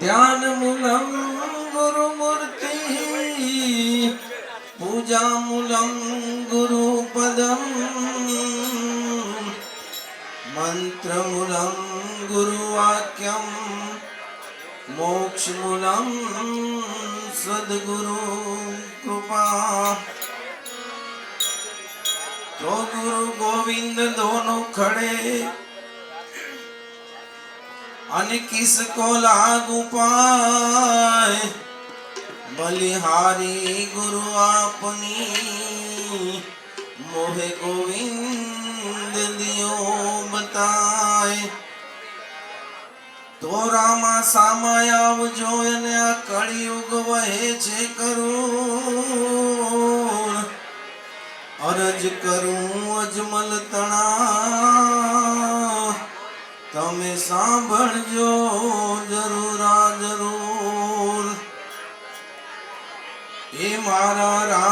ધ્યાન મૂલમ ગુરુમૂર્તિ પૂજા મૂલમ ગુરુપદમ મંત્ર મૂલમ ગુરુવાક્યમ મોક્ષ મૂલમ સદગુરુ કૃપા તો ગુરુ ગોવિંદ દોનો ખડે. અને किसको લાગુ પાય? બલિહારી ગુરુ આપની મોહે ગોવિંદ દિયો બતાય. તો રામા સામાય આવજો અને આ કળિયુગ વહે છે કરું. અરજ કરું અજમલ તણા. તમે સાંભળજો જરૂર જરૂર. એ મારા રામા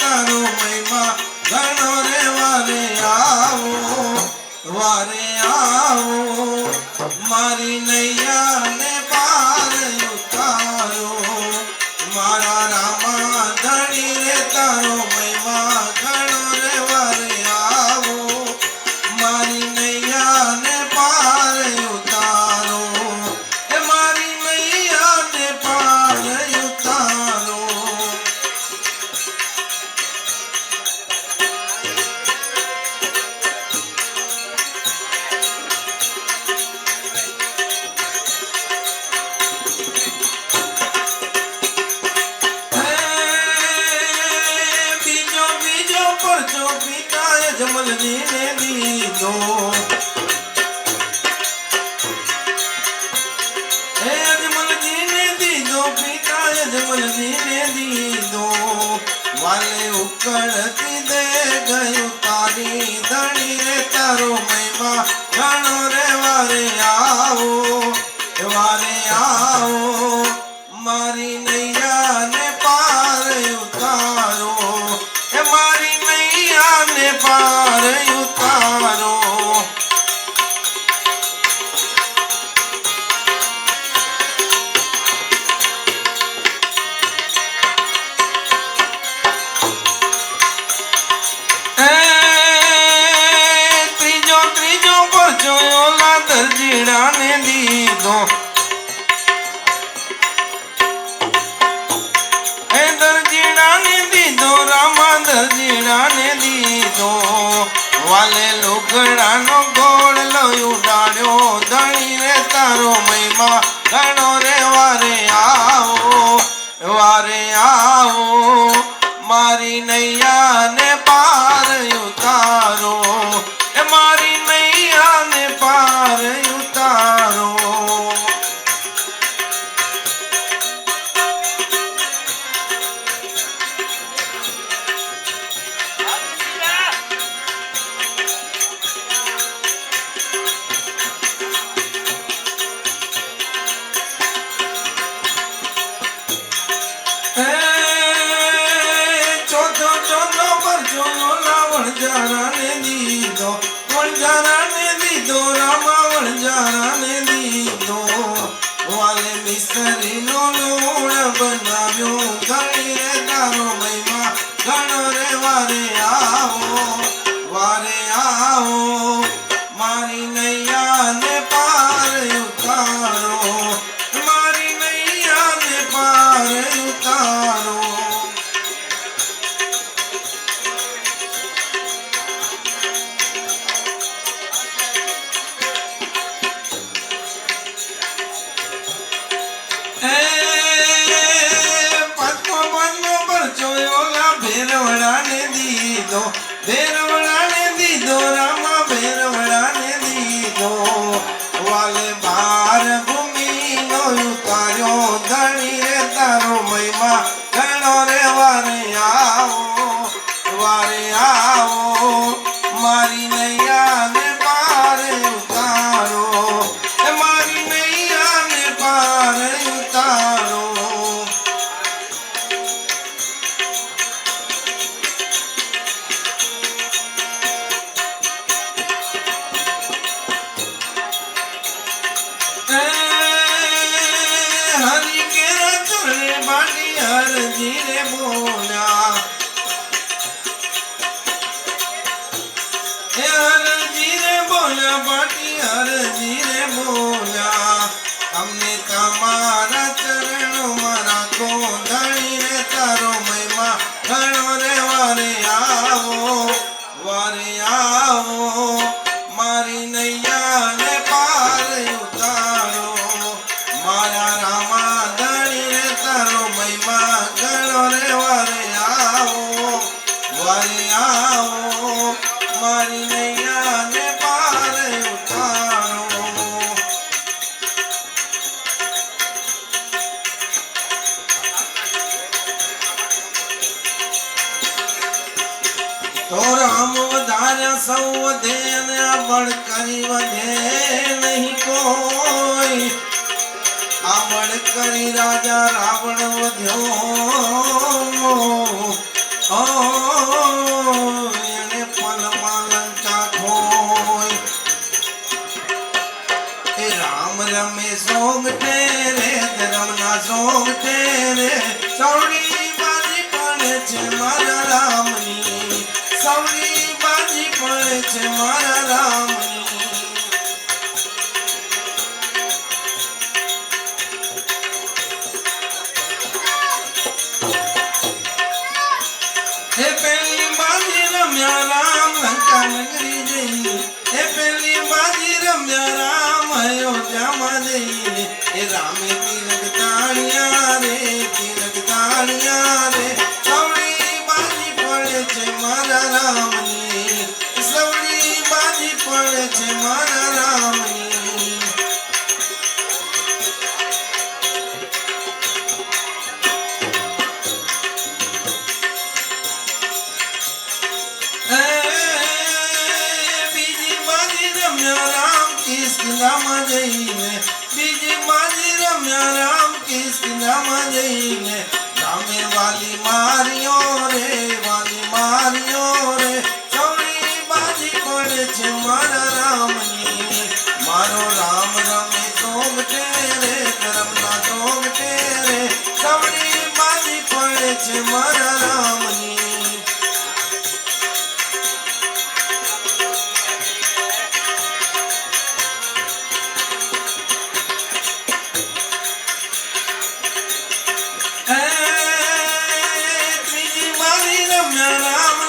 તારો મહિમા ઘણો રે વારે આવો વારે આવો. મારી નૈયા જમલજી ને દીધો હે અજમલજી ને દીધો વાલે ઉકળતી દે ગયું તારી ધણી રે, તારો મહિમા ઘણો રે આવો, વારે આવો. રામા દરજીડા દીધો. વાલે લુગડાનો ગોળ લઈ ઉડાડ્યો. ધણી રે તારો મહિમા, ઘણો રે વારે આવો વારે આવો. મારી નૈયાને પાર ઉતારો. વણજારાને દીધો વણજારાને દીધો રામા વણજારાને દીધો વાલે મિસ્ત્રીનો લૂણ બનાવ્યો ઘણી રે તારો મહિમા ઘણો રે વારે દીધો ભેરવડાને દીધો રામા ભેરવડાને દીધો. વાલે બાર બાટી હરજી રે બોલ્યા તો રામ વધાર્યા સૌ કરી વધે નહીં કોઈ. આ કરી રાજા રાવણ વધ્યો. ઓ એને પલમાં લંકા રામ રમે સોંગ તેરે ધરમના સોંગ તેરે સૌડી બાજી પણ છે મારા સૌડી પડે છે મારા રામની હે પેલી બાજી રમ્યા રામ લંકા નગરી જઈ. હે પેલી બાજી રમ્યા રામ અયોધ્યામાં જઈ. એ રામે તિલક તાણ્યા રે, તિલક તાણ્યા રે. છે મારા રામની બીજી બાજી રમ્યા રામ કિસ્કિંદામાં જઈને બીજી બાજી રમ્યા રામ કિસ્કિંદામાં જઈને રામે વાલી માર્યો રે, વાલી માર્યો રે. છે મારા રામની, મારો રામ રમે સોમ ટેરે કરમના સોમ રે. સૌની બાજી પડે છે મારા રામની.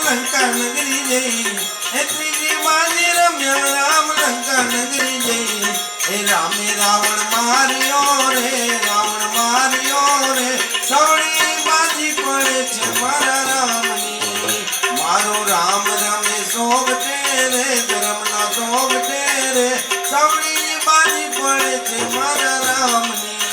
લંકા નગરી જઈ એ ત્રીજી મારી રમ્યા રામ લંકા નગરી જઈ એ રામે રાવણ માર્યો રે, રાવણ માર્યો રે. સવળી બાજી પડે છે મારા રામની. મારો રામ રમે સોગટે રે, ધર્મના સોગટે રે. સવળી બાજી પડે છે મારા રામની.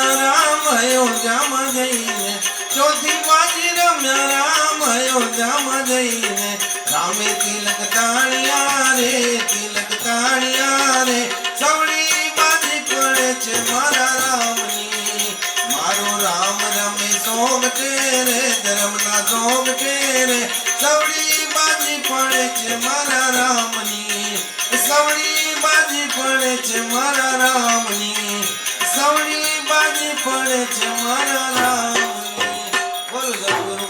રમ્યા રામ અયોધ્યામાં જઈને. ચોથી બાજી રમ્યા રામ અયોધ્યામાં જઈને. રામે તિલક તાણ્યા રે, તિલક તાણ્યા રે. સવડી બાજી પડે છે મારા રામની. મારો રામ રમે સોગટે રે ધર્મના સોગટે રે સવડી બાજી પડે છે મારા રામની. સવડી બાજી પડે છે મારા રામની. સવડી બાજી પડે છે મારા રામ બોલ સદગુરુ